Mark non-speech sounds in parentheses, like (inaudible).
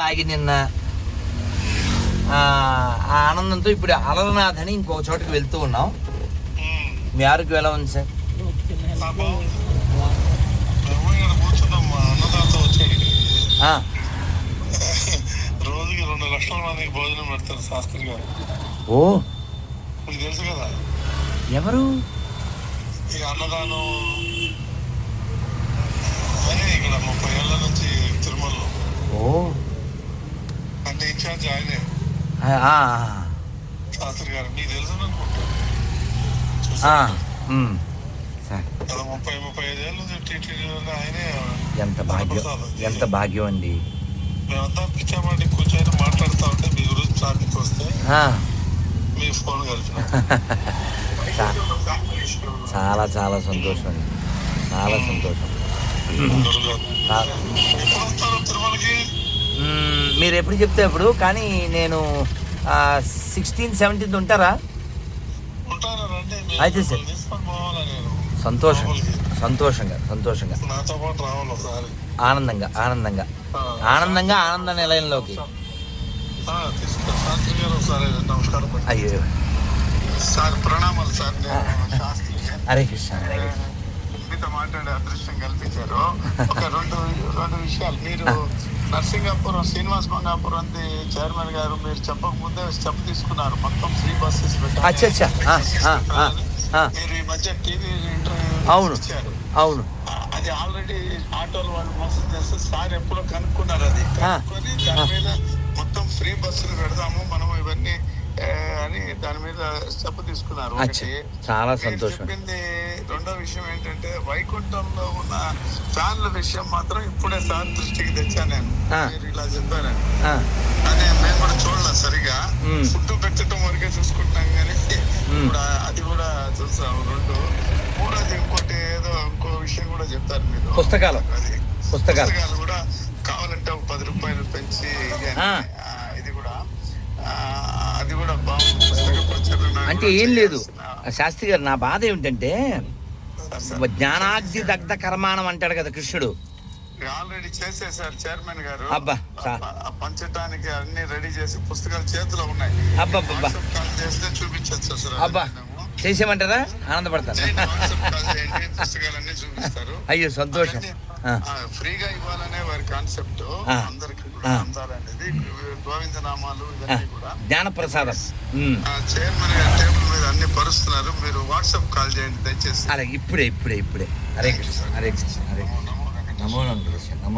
లాగి నిన్న ఆ ఆనందంతో ఇప్పుడు అలరనాథ్ అని ఇంకొక చోటుకి వెళ్తూ ఉన్నాం. మీ ఆరోగ్యం ఎలా ఉంది సార్? రోజుకి రెండు లక్షల మందికి భోజనం పెడతారు శాస్త్రి గారు. ఓ. మీకు తెలుసు కదా? ఎవరు? అన్నదానం. అని ఇక్కడ ముప్పై ఏళ్ళ నుంచి తిరుమలలో ఓ ఆయనే శాస్త్రి గారు మీకు తెలుసు ముప్పై ముప్పై టీటీడీలో ఆయనే ఎంత భాగ్యం ఎంత భాగ్యం అండి. మేమంతా పిచ్చామాటి కూర్చొని మాట్లాడుతూ ఉంటే మీ గురించి ట్రాఫిక్ వస్తే మీ ఫోన్ (laughs) చాలా చాలా సంతోషం అండి. చాలా సంతోషం. తిరుమలకి? మీరు ఎప్పుడు చెప్తే అప్పుడు కానీ నేను సిక్స్టీన్ సెవెంటీన్త్ ఉంటారా? అయితే సార్. సంతోషం. సంతోషంగా సంతోషంగా. ఆనందంగా ఆనందంగా. ఆనందంగా ఆనంద నిలయంలోకి. అయ్యో. సార్ ప్రణామాలు సార్ (laughs) హరే కృష్ణ హరే కృష్ణ. మీతో మాట్లాడే అదృష్టం కల్పించారు. (laughs) ఒక రెండు రెండు విషయాలు. మీరు (laughs) నర్సింగాపురం శ్రీనివాస్ మంగాపురం చైర్మన్ గారు మీరు చెప్పక ముందే స్టెప్ తీసుకున్నారు. మొత్తం ఫ్రీ బస్సెస్ పెట్టారు. మీరు ఈ మధ్య టీవీ ఇంటర్వ్యూ అవును. అవును. అది ఆల్రెడీ ఆటోలు వాళ్ళు మోసం చేస్తే సార్ ఎప్పుడో కనుక్కున్నారు అది. కనుక్కొని దాని మీద మొత్తం ఫ్రీ బస్సులు పెడదాము మనం ఇవన్నీ అని దాని మీద స్టెప్ తీసుకున్నారు. చాలా సంతోషం. చెప్పింది రెండో విషయం ఏంటంటే వైకుంఠంలో ఉన్న ఫ్యాన్ల విషయం మాత్రం ఇప్పుడే సార్ దృష్టికి తెచ్చా నేను. మీరు ఇలా చెప్పారని ఆ, కానీ మేము కూడా చూడలేదు సరిగా. ఫుడ్ పెట్టడం వరకే చూసుకుంటాం కానీ. ఇప్పుడు అది కూడా చూసాం రెండు మూడోది ఇంకోటి ఏదో ఇంకో విషయం కూడా చెప్తారు మీరు పుస్తకాలు. అది పుస్తకాలు. కూడా కావాలంటే ఒక పది రూపాయలు పెంచి ఇది కూడా అది కూడా బాగుంది పుస్తక ప్రచురణ అంటే ఏం లేదు శాస్త్రి గారు నా బాధ ఏమిటంటే. జ్ఞానాగ్ని దగ్ధ కర్మాణం అంటాడు కదా కృష్ణుడు. ఆల్రెడీ చేసేసారు చైర్మన్ గారు. అబ్బా, పంచటానికి అన్ని రెడీ చేసి పుస్తకాలు చేతిలో ఉన్నాయి. కాల్ చేస్తే చూపించచ్చు సార్. అబ్బా. చేయండి, పుస్తకాలన్నీ చూపిస్తారు. అయ్యో సంతోషం. ఫ్రీగా ఇవ్వాలనే వారి కాన్సెప్ట్. అందరికి. అందాలనేది గోవింద నామాలు ఇవన్నీ కూడా. చైర్మన్ గారి టేబుల్ మీద అన్ని పరుస్తున్నారు. మీరు వాట్సాప్ కాల్ చేయండి దయచేసి. అలాగే ఇప్పుడే ఇప్పుడే ఇప్పుడే. హరే కృష్ణ హరే కృష్ణ హరే కృష్ణ. నమో నమో